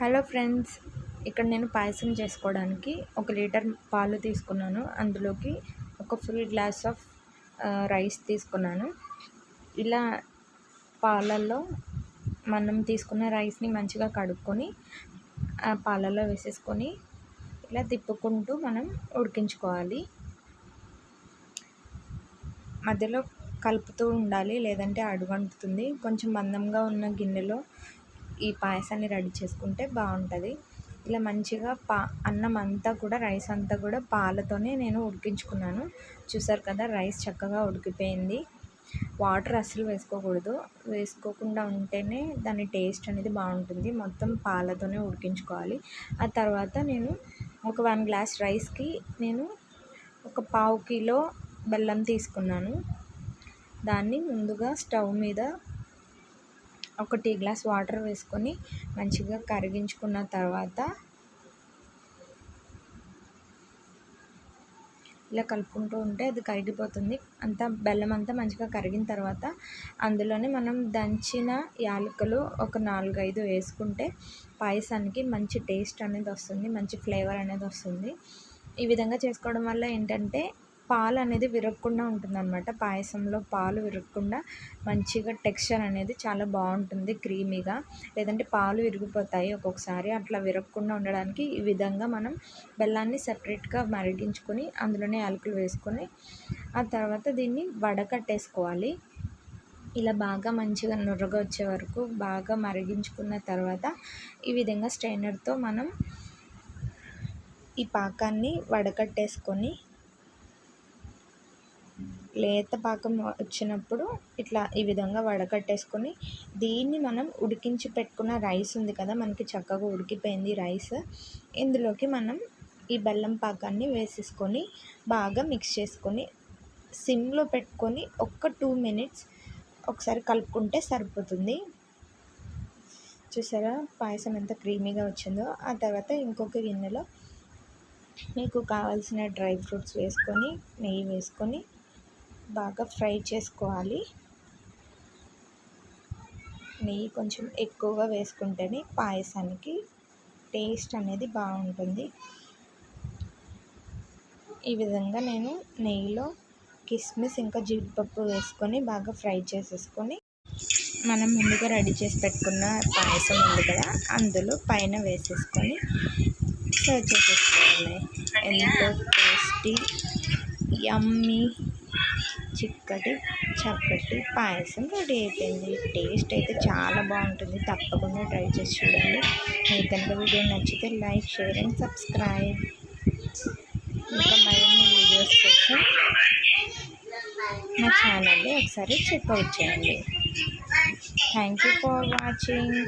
Hello friends ఇక్కడ నేను పాయసం చేసుకోవడానికి ఒక లీటర్ పాలు తీసుకున్నాను. అందులోకి ఒక ఫుల్ గ్లాస్ ఆఫ్ రైస్ తీసుకున్నాను. ఇలా పాలల్లో మనం తీసుకున్న రైస్ని మంచిగా కడుక్కొని ఆ పాలల్లో వేసేసుకొని ఇలా తిప్పుకుంటూ మనం ఉడికించుకోవాలి. మధ్యలో కలుపుతూ ఉండాలి లేదంటే అడుగంటుతుంది. కొంచెం మందంగా ఉన్న గిన్నెలో ఈ పాయసాన్ని రెడీ చేసుకుంటే బాగుంటుంది. ఇలా మంచిగా పా అన్నం అంతా కూడా రైస్ అంతా కూడా పాలతోనే నేను ఉడికించుకున్నాను. చూసారు కదా రైస్ చక్కగా ఉడికిపోయింది. వాటర్ అస్సలు వేసుకోకూడదు. వేసుకోకుండా ఉంటేనే దాని టేస్ట్ అనేది బాగుంటుంది. మొత్తం పాలతోనే ఉడికించుకోవాలి. ఆ తర్వాత నేను ఒక వన్ గ్లాస్ రైస్కి నేను ఒక పావు కిలో బెల్లం తీసుకున్నాను. దాన్ని ముందుగా స్టవ్ మీద ఒక టీ గ్లాస్ వాటర్ వేసుకొని మంచిగా కరిగించుకున్న తర్వాత ఇలా కలుపుకుంటూ ఉంటే అది కరిగిపోతుంది. అంతా బెల్లం అంతా మంచిగా కరిగిన తర్వాత అందులోనే మనం దంచిన యాలకులు ఒక నాలుగైదు వేసుకుంటే పాయసానికి మంచి టేస్ట్ అనేది వస్తుంది మంచి ఫ్లేవర్ అనేది వస్తుంది. ఈ విధంగా చేసుకోవడం వల్ల ఏంటంటే పాలు అనేది విరగకుండా ఉంటుందన్నమాట. పాయసంలో పాలు విరగకుండా మంచిగా టెక్స్చర్ అనేది చాలా బాగుంటుంది క్రీమీగా. లేదంటే పాలు విరిగిపోతాయి ఒక్కొక్కసారి. అట్లా విరగకుండా ఉండడానికి ఈ విధంగా మనం బెల్లాన్ని సపరేట్గా మరిగించుకొని అందులోనే యాలకులు వేసుకొని ఆ తర్వాత దీన్ని వడకట్టేసుకోవాలి. ఇలా బాగా మంచిగా నుర్రగా వచ్చే వరకు బాగా మరిగించుకున్న తర్వాత ఈ విధంగా స్ట్రైనర్తో మనం ఈ పాకాన్ని వడకట్టేసుకొని లేత పాకం వచ్చినప్పుడు ఇట్లా ఈ విధంగా వడకట్టేసుకొని దీన్ని మనం ఉడికించి పెట్టుకున్న రైస్ ఉంది కదా మనకి చక్కగా ఉడికిపోయింది రైస్. ఇందులోకి మనం ఈ బెల్లం పాకాన్ని వేసేసుకొని బాగా మిక్స్ చేసుకొని సిమ్లో పెట్టుకొని ఒక్క టూ మినిట్స్ ఒకసారి కలుపుకుంటే సరిపోతుంది. చూసారా? పాయసం ఎంత క్రీమీగా వచ్చిందో. ఆ తర్వాత ఇంకొక గిన్నెలో మీకు కావాల్సిన డ్రై ఫ్రూట్స్ వేసుకొని నెయ్యి వేసుకొని బాగా ఫ్రై చేసుకోవాలి. నెయ్యి కొంచెం ఎక్కువగా వేసుకుంటేనే పాయసానికి టేస్ట్ అనేది బాగుంటుంది. ఈ విధంగా నేను నెయ్యిలో కిస్మిస్ ఇంకా జీడిపప్పు వేసుకొని బాగా ఫ్రై చేసేసుకొని మనం ముందుగా రెడీ చేసి పెట్టుకున్న పాయసం ఉంది కదా అందులో పైన వేసేసుకొని సర్వ్ చేసేసుకోవాలి. ఎంతో టేస్టీ యమ్మీ చిక్కటి చక్కటి పాయసం రెడీ అయిపోయింది. టేస్ట్ అయితే చాలా బాగుంటుంది. తప్పకుండా ట్రై చేసి చూడండి. మీకు కనుక వీడియో నచ్చితే లైక్ షేర్ అండ్ సబ్స్క్రైబ్. ఇంకా మరిన్ని వీడియోస్ కోసం మా ఛానల్ని ఒకసారి చెక్అవుట్ చేయండి. Thank you for watching